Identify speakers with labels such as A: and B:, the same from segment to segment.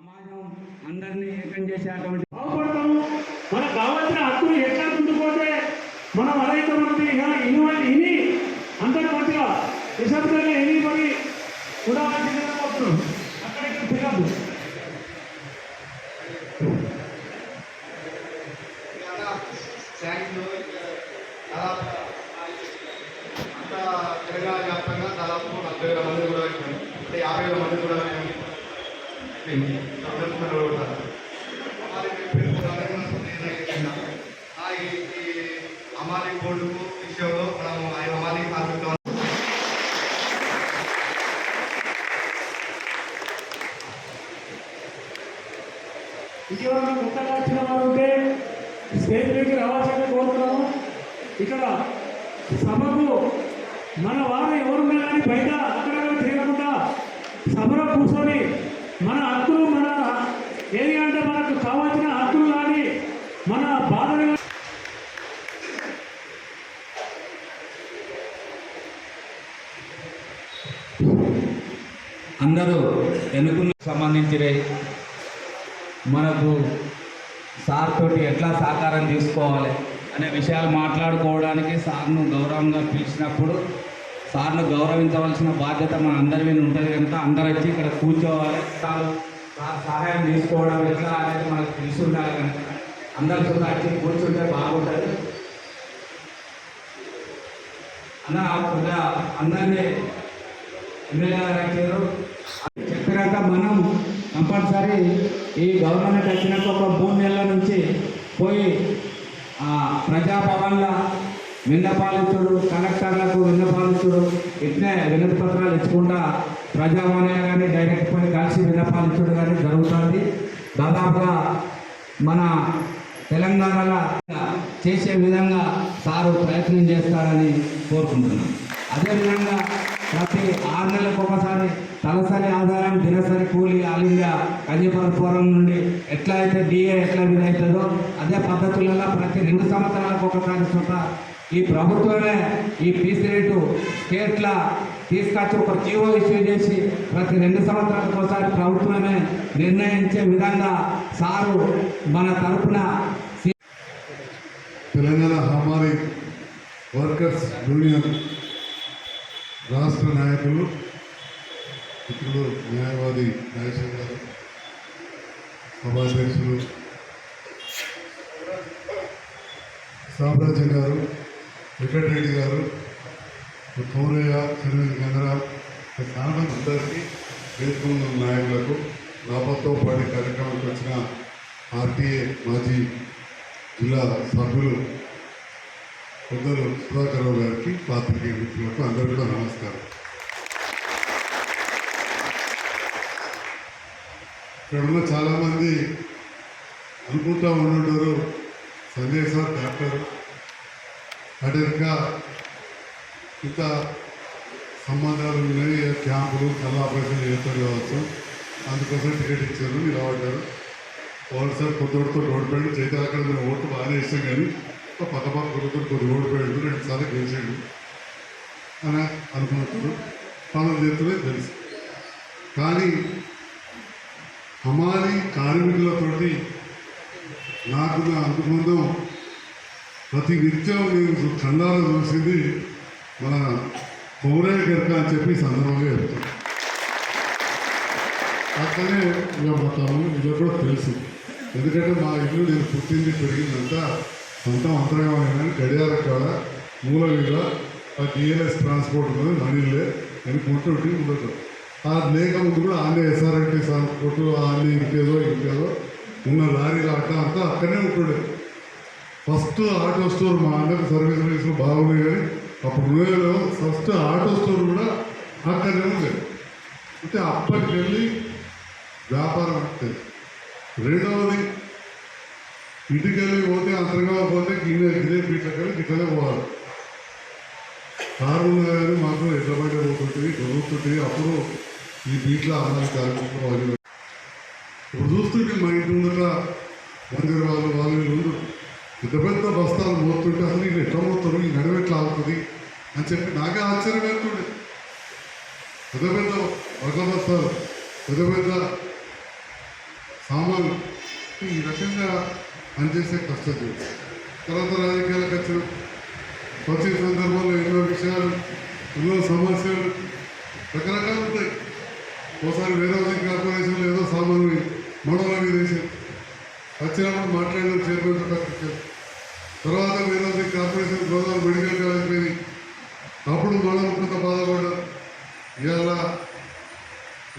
A: సమాజం అందరినీ ఏకం చేసేటువంటి
B: బాగుపడతాము. మనకు కావాల్సిన హక్కులు ఎట్లా ముందుకోతే మనం అదైతే మనకి ఇన్వాల్వ్ ఇని అందరి మంచిగా నిశ్శబ్దంగా ఎన్ని మరి చూడాల్సిందిగా కోరుతున్నాం అక్కడికి తిరగద్దు
C: ట్యాంక్లో దాదాపు అంత తెలంగాణ వ్యాప్తంగా దాదాపు నలభై వేల మంది కూడా అంటే యాభై వేల మంది కూడా మేము సందర్శనలో ఉంటారు. అమాలి పేరు కూడా నిర్ణయించాం. ఆ ఈ- ఈ అమాలి బోర్డు విషయంలో మనం ఆ అమాలి కార్మికులు
B: ఇటీవల కొత్తగా వచ్చిన వారు ఉంటే స్టేజ్ మీదకి రావాల్సిందే కోరుతున్నాము. ఇక్కడ సభకు మన వారు ఎవరున్నా కానీ బయట అక్కడ తిరగకుండా సభలో కూర్చొని మన హక్కులు మన ఏది అంటే మనకు కావాల్సిన హక్కులు కానీ మన బాధలు
A: అందరూ ఎన్నుకున్న సంబంధించి మనకు సార్ తోటి ఎట్లా సహకారం తీసుకోవాలి అనే విషయాలు మాట్లాడుకోవడానికి సార్ను గౌరవంగా పిలిచినప్పుడు సార్ను గౌరవించవలసిన బాధ్యత మన అందరి మీద ఉంటుంది కనుక అందరు వచ్చి ఇక్కడ కూర్చోవాలి. సార్ సార్ సహాయం తీసుకోవడం ఎట్లా అనేది మనకు తెలిసి ఉండాలి కనుక అందరి కూడా వచ్చి కూర్చుంటే బాగుంటుంది. అన్న కొద్దిగా అందరినీ ఎమ్మెల్యే గారు వచ్చారు చెప్పినాక మనం కంపల్సరీ ఈ గవర్నమెంట్ వచ్చినాక ఒక మూడు నెలల నుంచి పోయి ఆ, ప్రజాభవన్ల విన్నపాలితుడు కలెక్టర్లకు విన్నపాలితుడు ఇట్నే వినతి పత్రాలు ఇచ్చుకుంటా ప్రజావాణి కానీ డైరెక్ట్ పోయి కలిసి విన్నపాలితుడు కానీ జరుగుతుంది. దాదాపుగా మన తెలంగాణలో చేసే విధంగా సారు ప్రయత్నం చేస్తారని కోరుకుంటున్నాను అదేవిధంగా ప్రతి ఆరు నెలలకు ఒకసారి తలసరి ఆదాయం దినసరి కూలి ఆల్ కన్యపరపురం నుండి ఎట్లా అయితే డిఏ ఎట్లా విధవుతుందో అదే పద్ధతులలో ప్రతి రెండు సంవత్సరాలకు ఒకసారి చొప్పున ఈ ప్రభుత్వమే ఈ పీసీ రేటు స్టేట్ల తీసుకొచ్చి ఒక జీవో ఇష్యూ చేసి ప్రతి రెండు సంవత్సరాలకు ఒకసారి ప్రభుత్వమే నిర్ణయించే విధంగా సారు మన తరపున
D: తెలంగాణ హమారీ వర్కర్స్ యూనియన్ రాష్ట్ర నాయకులు ఇప్పుడు న్యాయవాది నాగేశ్వర గారు సభాధ్యక్షులు సామ్రాజ్యం గారు వెంకటరెడ్డి గారు కౌరయ్య చిరువేది గంగరావు చాలా అందరికీ వేదికన్న నాయకులకు నాపతో పాటి కార్యక్రమానికి వచ్చిన ఆర్టీఏ మాజీ జిల్లా సభ్యులు కొందరు సుధాకరరావు గారికి పాత్రికేయ మిత్రులకు అందరికీ కూడా నమస్కారం. ఇక్కడ ఉన్న చాలామంది అనుకుంటా ఉండుంటారు సంజయ్ సార్ డాక్టర్ అటెన్గా ఇంత సంబంధాలు ఉన్నాయి క్యాంపులు కళ్ళ ఆపరేషన్ చేస్తారు కావచ్చు. అందుకోసం టికెట్ ఇచ్చారు మీరు నిలబడ్డారు వాళ్ళు సార్ కొత్త కొడుతూ రోడ్ ఓడిపోయాడు చైతన్య అక్కడ మేము ఓట్లు బాగానే ఇస్తాం కానీ ఒక పక్క పక్క కొడుకుని కొద్ది రెండు సార్లు గెలిచాడు? అని అనుకున్నప్పుడు పనులు చేస్తున్నది తెలుసు. కానీ హమాలి కార్మికులతోటి నాకు నా అనుబంధం ప్రతి నిత్యం నేను ఖండాలు చూసింది మన పౌరయ్య గర్క అని చెప్పి సందర్భంగా చెప్తాను. అట్లనే ఇలా మా తమ్ముడు ఇలా కూడా తెలుసు. ఎందుకంటే మా ఇల్లు నేను పుట్టింది పెరిగిందంతా సొంత అంతర్గమైన గడియార కాడ మూల మీద ఆ డిఎల్ఎస్ ట్రాన్స్పోర్ట్ ఉన్నది మనీలే నేను పుట్టుంటి ఉండదు. ఆ లేక ముందు కూడా ఆన్నే ఎస్ఆర్ఎంటీ ట్రాన్స్పోర్ట్ ఆన్నే ఇంకేదో ఇంకేదో ఉన్న లారీలు ఆట అంతా అక్కడనే ఉంటుండే. ఫస్ట్ ఆటో స్టోర్ మా అందరికి సర్వీస్ రైస్లు బాగున్నాయి కానీ అప్పుడు ఉండేలో ఫస్ట్ ఆటో స్టోర్ కూడా అక్కడనే ఉంది అంటే అప్పటికి వెళ్ళి వ్యాపారం అంటే రెండవది ఇంటికెళ్ళి పోతే అంతగా పోతే గిన్నె గిన్నె పీట్లకెళ్ళి గిట్లనే పోవాలి. కారు ఉన్నది కానీ మాకు ఎట్ల బయట పోతుంటుంది దొరుకుతుంటాయి అప్పుడు ఈ బీట్ల అమ్మాయి కార్యక్రమం వాళ్ళు ఇప్పుడు చూస్తుంటే మా ఇంటి ముందట మందిర వాళ్ళు వాళ్ళు వీళ్ళు పెద్ద పెద్ద బస్తాలు మోస్తుంటే అసలు వీళ్ళు ఎట్లా మోస్తారు ఈ నడుము ఎట్లా అవుతుంది అని చెప్పి నాకే ఆశ్చర్యం వేస్తుండే. పెద్ద పెద్ద వర్గ బస్తాలు పెద్ద పెద్ద ఈ రకంగా పనిచేసే కష్టం తర్వాత రాజకీయాలకు వచ్చిన వచ్చిన సందర్భంలో ఎన్నో విషయాలు ఎన్నో సమస్యలు రకరకాలు ఉంటాయి. ఒకసారి వేరే కార్పొరేషన్లో ఏదో సామాన్లు మడవల మీద వేసారు వచ్చినప్పుడు మాట్లాడిన చైర్మన్ తర్వాత వేరే కార్పొరేషన్ గోదావరి మెడికల్ కాలేజ్ పోయి అప్పుడు మనం కొంత బాధపడ్డారు ఇవాళ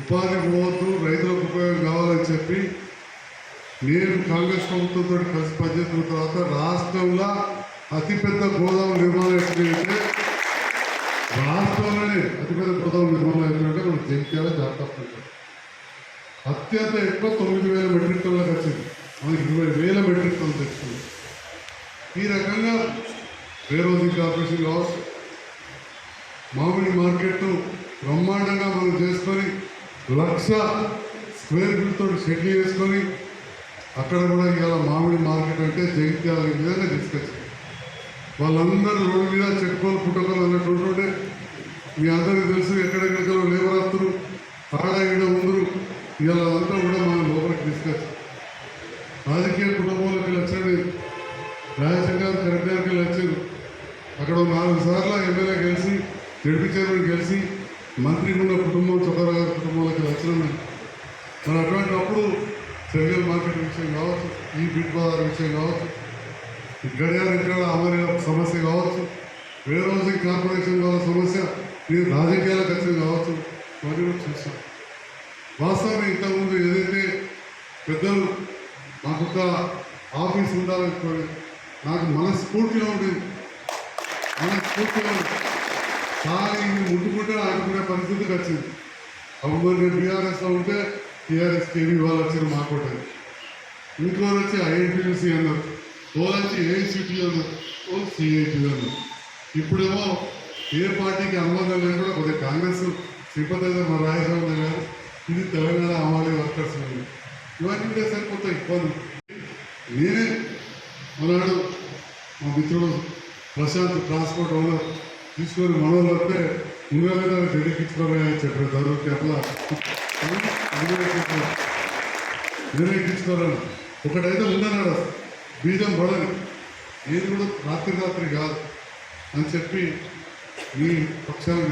D: ఉపాధి పోవద్దు రైతులకు ఉపయోగం కావాలని చెప్పి నేను కాంగ్రెస్ ప్రభుత్వంతో కలిసి పనిచేసిన తర్వాత రాష్ట్రంలో అతిపెద్ద గోదావరి నిర్మాణం ఎక్కడైతే రాష్ట్రంలోనే అతిపెద్ద గోదావరి నిర్మాణం ఎక్కడంటే మనం జగిత్యాల జాగ్రత్త అత్యంత ఎక్కువ తొమ్మిది వేల మెట్రిక్ టన్నులకు వచ్చింది మనకి ఇరవై వేల మెట్రిక్ టన్ను తెచ్చుకుంది ఈ రకంగా వేరోజీ కార్పొరేషన్ కావచ్చు మామిడి మార్కెట్ బ్రహ్మాండంగా మనం చేసుకొని లక్ష స్క్వేర్ ఫీట్ తోటి షెడ్యూల్ వేసుకొని అక్కడ కూడా ఇవాళ మామిడి మార్కెట్ అంటే జగిత్యాల మీదనే తీసుకొచ్చి వాళ్ళందరూ రోడ్డు మీద చెట్టుకోలు పుట్టకోలు అన్నట్టు మీ అందరికీ తెలుసు ఎక్కడెక్కడికో లేబర్ వస్తురు ఆడ ఈడ ఉందరు. ఇవాళ అంతా కూడా మనం లోపలికి తీసుకొచ్చి రాజకీయ కుటుంబంలోకి వచ్చాడు రాజశేఖర్ కరెక్ట్ గారికి వచ్చారు అక్కడ నాలుగు సార్లు ఎమ్మెల్యే గెలిచి జడ్పీ చైర్మన్ గెలిచి మంత్రి ఉన్న కుటుంబం చొక్కర కుటుంబంలోకి వచ్చిన మరి అటువంటి అప్పుడు మార్కెట్ విషయం కావచ్చు ఈ బిడ్ బజార్ విషయం కావచ్చు ఈ గడియార ఇక్కడ సమస్య కావచ్చు వేరే రోజు కార్పొరేషన్ వాళ్ళ సమస్య ఈ రాజకీయాలకు వచ్చింది కావచ్చు ఇవన్నీ చూస్తాం వాస్తవం ఇంతకుముందు ఏదైతే పెద్దలు నాకు ఒక ఆఫీస్ ఉండాలని కోరి నాకు మనస్ఫూర్తిగా ఉండేది మనస్ఫూర్తిగా ఉంది. కానీ ముట్టుకుంటే ఆడుకునే పరిస్థితికి వచ్చింది అప్పుడు మరి బీఆర్ఎస్లో ఉంటే టీఆర్ఎస్ కేవీ వాళ్ళు వచ్చారు మాకోటది ఇంట్లో వచ్చి ఐఐటీసీ అన్నారు. వాళ్ళు వచ్చి ఏఐసిటీ అన్నారు. వాళ్ళు సిఐటి అన్నారు. ఇప్పుడేమో ఏ పార్టీకి అనుబంధం లేకుండా కొద్దిగా కాంగ్రెస్ సింపతైజర్ మా రాజశేఖర గారు ఇది తెలంగాణ అమ్మాలి వర్కర్స్ ఇవన్నీ ఉంటే సరిపోతాయి ఇబ్బంది నేనే మనాడు మా మిత్రుడు ప్రశాంత్ ట్రాన్స్పోర్ట్ ఓనర్ తీసుకొని మనోళ్ళు వస్తే ముందుగా జడికించుకోవాలని చెప్పారు చదువుకి అట్లా నిర్వహించుకోవాలని ఒకటైతే ఉండనాడు బీజం పడని ఏది కూడా రాత్రి రాత్రి కాదు అని చెప్పి మీ పక్షాన్ని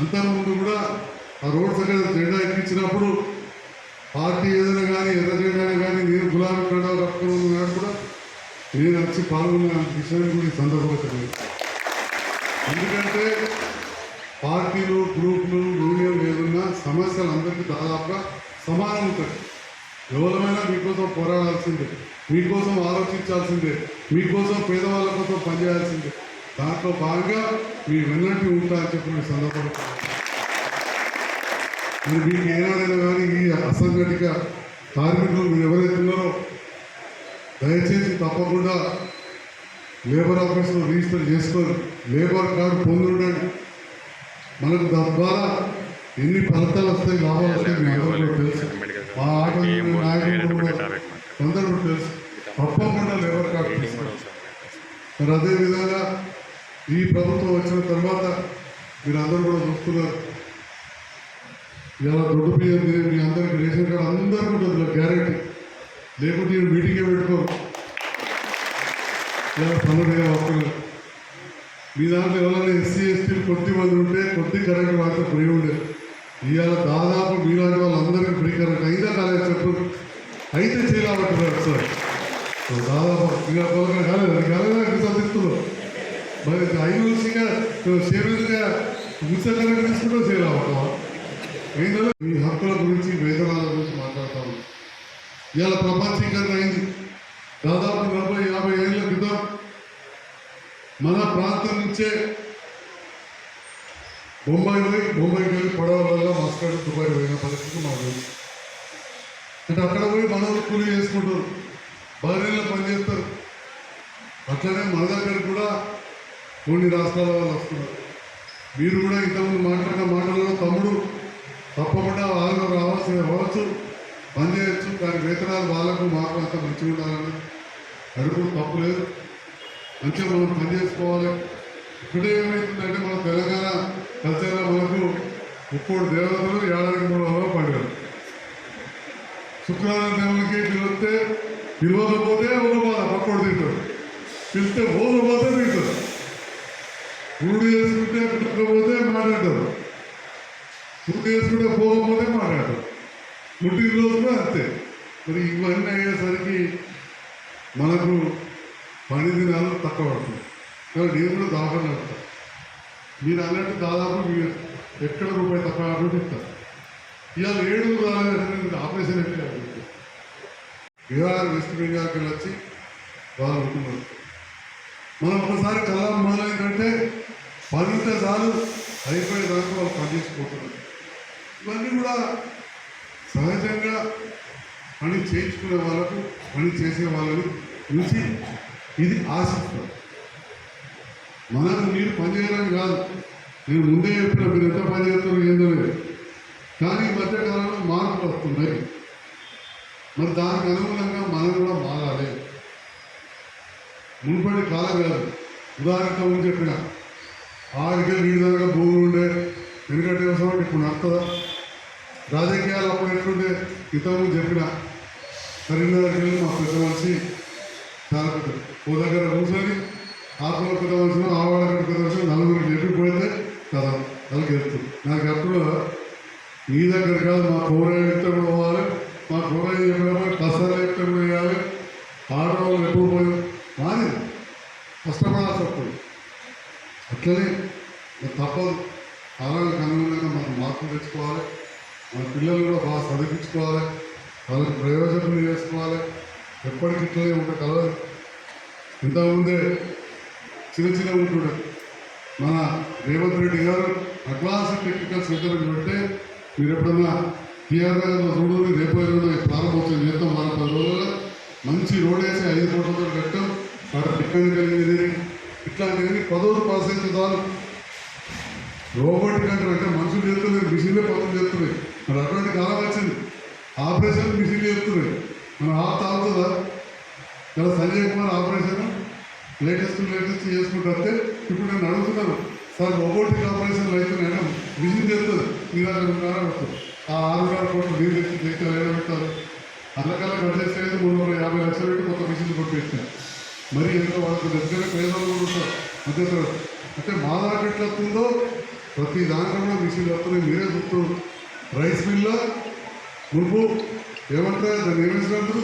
D: అంతా అంతకుముందు కూడా ఆ రోడ్ సైడ్ జెండా ఎక్కించినప్పుడు పార్టీ ఏదైనా కానీ ఎర్ర జెండా కానీ నేను గులాబీ కండాలు కట్టుకుని కూడా నేను వచ్చి పాల్గొన్న విషయాన్ని కూడా సందర్భంగా ఎందుకంటే పార్టీలు గ్రూపులు యూనియన్లు ఏదన్నా సమస్యలు అందరికీ దాదాపుగా సమానం ఉంటాయి ఎవరమైనా మీకోసం పోరాడాల్సిందే మీకోసం ఆలోచించాల్సిందే మీకోసం పేదవాళ్ళ కోసం పనిచేయాల్సిందే. దాంట్లో భాగంగా మీరు వెన్నట్టు ఉంటారని చెప్పిన చెప్పి మీ సందర్భంగా మరి మీకు ఏనాడైనా కానీ ఈ అసంఘటిత కార్మికులు మీరు ఎవరైతే ఉన్నారో దయచేసి తప్పకుండా లేబర్ ఆఫీస్లో రిజిస్టర్ చేసుకొని లేబర్ కార్డు పొందుండండి. మనకు తద్వారా ఎన్ని ఫలితాలు వస్తాయి లాభాలు వస్తాయి మీ అందరూ తెలుసు. మా ఆటో యూనియన్ నాయకులు అందరూ తెలుసు. తప్పకుండా లేబర్ కార్డు మరి అదేవిధంగా ఈ ప్రభుత్వం వచ్చిన తర్వాత మీరు అందరూ కూడా చూస్తున్నారు. ఇలా దొడ్డు బియ్యం మీ అందరికి రేషన్ కార్డు అందరికీ ఉంటుంది గ్యారెంటీ. లేకుంటే నేను మీటింగే పెట్టుకోరు. ఇలా పనులు మీ దాంట్లో ఎవరైనా ఎస్సీ ఎస్టీలు కొద్ది మంది ఉంటే కొద్ది కరెంట్ మాత్రం ఫ్రీ ఉండే. ఇవాళ దాదాపు మీలాంటి వాళ్ళందరికీ ఫ్రీ కరెంట్. అయితే కాలేదు చెప్పు. అయితే చేయలేమంటున్నారు సార్. దాదాపు ఇక పొలకలు కాలేదు అది కాలేదా సందిస్తున్నారు మరి ఐదుగా సేవింగ్గా ఉచిత కరెంట్ తీసుకుంటూ చేయలేమంటావా ఏంటంటే మీ హక్కుల గురించి వేతనాల గురించి మాట్లాడతాము ఇవాళ ప్రపంచీకరణ అయింది. దాదాపు నలభై యాభై ఏళ్ళ క్రితం మన ప్రాంతం నుంచే బొంబాయి పోయి బొంబాయికి వెళ్ళి పడవలలో మస్కట్ దుబాయ్ పోయిన పరిస్థితి మాకు అంటే అక్కడ పోయి మనవాళ్ళు కూలీ చేసుకుంటారు. భార్యలో పనిచేస్తారు అట్లనే మన దగ్గర కూడా కొన్ని రాష్ట్రాల వాళ్ళు వస్తున్నారు. మీరు కూడా ఇంతకుముందు మాట్లాడిన మాటలలో తమ్ముడు తప్పకుండా వాళ్ళు రావాల్సిన రావచ్చు పని చేయొచ్చు. కానీ వేతనాలు వాళ్ళకు మాకు అంత మంచిగా ఉండాలని అడుగు తప్పు లేదు మంచిగా మనం పని చేసుకోవాలి. ఇప్పుడు ఏమైందంటే మన తెలంగాణ కల్చర్లో మనకు ముప్పడు దేవతలు ఏడాదికి మూడు వందల పండుగలు. శుక్రవారం దేవునికి పిలిస్తే పిలవకపోతే ఒక బాధ పక్కోడు తింటారు. పిలిస్తే పోకపోతే తింటారు. పూడు చేసుకుంటే పిలవకపోతే మాట్లాడతారు. పూడు చేసుకుంటే పోకపోతే మాట్లాడతారు. పుట్టినరోజు కూడా అంతే. మరి ఇవన్నీ అయ్యేసరికి మనకు పని దినాలు తక్కువ పడుతుంది నేను కూడా దాఖలు నడుపుతాను మీరు అన్నట్టు దాదాపు మీరు ఎక్కడ రూపాయి తప్ప కాబట్టి ఇస్తారు ఇవాళ ఏడు రాలేదు ఆపరేషన్ ఎక్కడ బీహార్ వెస్ట్ బెంగాల్కి వచ్చి వాళ్ళు ఉంటున్నారు. మనం ఒకసారి కళ్ళ మొదలైందంటే పదింటే చాలు అయిపోయే దాకా వాళ్ళు పనిచేసిపోతున్నారు ఇవన్నీ కూడా సహజంగా పని చేయించుకునే వాళ్ళకు పని చేసే వాళ్ళని చూసి ఇది ఆశిస్తారు. మనకు మీరు పనిచేయాలని కాదు. నేను ముందే చెప్పిన మీరు ఎంత పని చేస్తారో ఏందో లేదు. కానీ ఈ మధ్య కాలంలో మార్పులు వస్తున్నాయి. మరి దానికి అనుగుణంగా మనం కూడా మారాలి. మునుపటి కాలం కాదు. ఉదాహరణకు ముందు చెప్పిన ఆరుకే నీటి దగ్గర భూములు ఉండే వెనుకటి వ్యవసాయం ఇప్పుడు నడుతుందా రాజకీయాలు అప్పుడు ఎట్లుండే? ఇంతకుముందు చెప్పిన కరీంనగర్కి వెళ్ళి మా పెద్ద మనిషి. చాలా పెద్ద ఓ దగ్గర కూర్చొని ఆత్మలో పెట్టవలసిన ఆవాడ పెద్ద మనుషులు నలుగురికి చెప్పిపోతే కదా. వాళ్ళకి వెళ్తుంది నాకు అప్పుడు ఈ దగ్గర కాదు మా కూరగాయలు కూడా పోవాలి మా కూరగాయలు చెప్పినప్పుడు కష్టాలు చెప్తే కూడా వేయాలి ఆడవాళ్ళు ఎప్పుడు పోయి మాది కష్టపడాల్సి వస్తుంది అట్లనే తప్పదు. కాలానికి అనుగుణంగా మనం మార్పులు తెచ్చుకోవాలి. మన పిల్లలు కూడా బాగా చదివించుకోవాలి. వాళ్ళకి ప్రయోజనం చేసుకోవాలి. ఎప్పటికిట్లనే ఉంటే కలవదు ఇంతకుముందే చిన్న చిన్న ఉంటుండే. మన రేవంత్ రెడ్డి గారు అడ్వాన్స్ టెక్నికల్ సెంటర్ పెడితే మీరు ఎప్పుడన్నా టీఆర్ రోడ్డు చూడండి రేపు ఎల్లుండి ప్రారంభోత్సవం చేస్తాం వారం పది రోజుల్లో మంచి రోడ్ వేసి ఐదు కోట్లతో కట్టాం అక్కడ మెకానికల్ ఇంజనీరింగ్ ఇట్లాంటివన్నీ పదవులు పాస్ అయితే చాలు. రోబోటిక్ అంటే అంటే మనుషులు చేస్తున్నారు మిషన్లే పనులు చేస్తున్నాయి మరి అటువంటి కాలం వచ్చింది. ఆపరేషన్ మిషన్లు చేస్తున్నాయి మనం ఆప్ తాగుతుందా ఇలా Sanjay Kumar operation? Latest latest చేసుకుంటూ వస్తే ఇప్పుడు నేను అడుగుతున్నాను సార్ రోబోటిక్ ఆపరేషన్లు అవుతున్నాయి మిషన్ చేస్తుంది మీ దగ్గర ఉన్నారా పెడతారు ఆ ఆరున్నర కోట్లు మీరు తెచ్చి తెచ్చి ఏడ పెట్టారు అందుకల్లా కట్ చేసేది మూడు వందల యాభై లక్షలు పెట్టి కొత్త మిషన్లు కొట్టేసారు మరి ఎంతో వాళ్ళకి దగ్గర పేదలు కూడా ఉంటారు. సార్. అంటే మా దాకా ఎట్లా వస్తుందో ప్రతి దాంట్లో మిషన్లు వస్తున్నాయి. మీరే చూస్తారు రైస్ మిల్లో మునుపు ఏమంటారు? దాన్ని ఏమేసినప్పుడు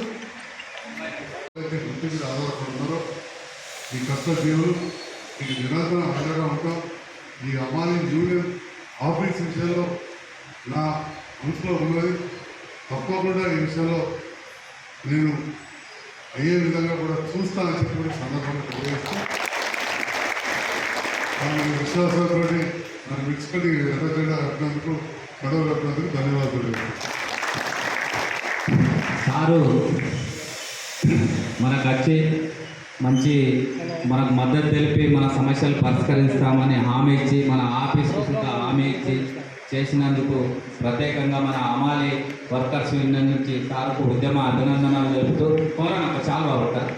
D: అయితే వృత్తి మీద ఆధారపడుతున్నారో ఈ కష్టజీవులు మీకు నిరంతరం అండగా ఉంటాం. ఈ అమ్మాయి జూనియర్ ఆఫీస్ విషయంలో నా మనసులో ఉన్నది. తప్పకుండా ఈ విషయంలో నేను అయ్యే విధంగా కూడా చూస్తానని చెప్పి కూడా సందర్భంగా తెలియజేస్తూ విశ్వాసంతో నన్ను విడిచిపెట్టి ఎర్రజెండా కట్టినందుకు గొడవ కట్టినందుకు ధన్యవాదాలు
A: సారు మనకు వచ్చే మంచి మనకు మద్దతు తెలిపి మన సమస్యలు పరిష్కరిస్తామని హామీ ఇచ్చి మన ఆఫీస్కు కూడా హామీ ఇచ్చి చేసినందుకు ప్రత్యేకంగా మన అమాలి వర్కర్స్ యూనియన్ నుంచి సార్కు ఉద్యమ అభినందనలు తెలుపుతూ కోరనక్క చాలా వర్కర్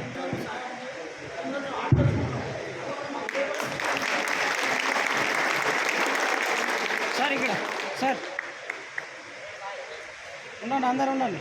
E: సార్ ఇక్కడ సార్. ఉండండి అందరు ఉండండి.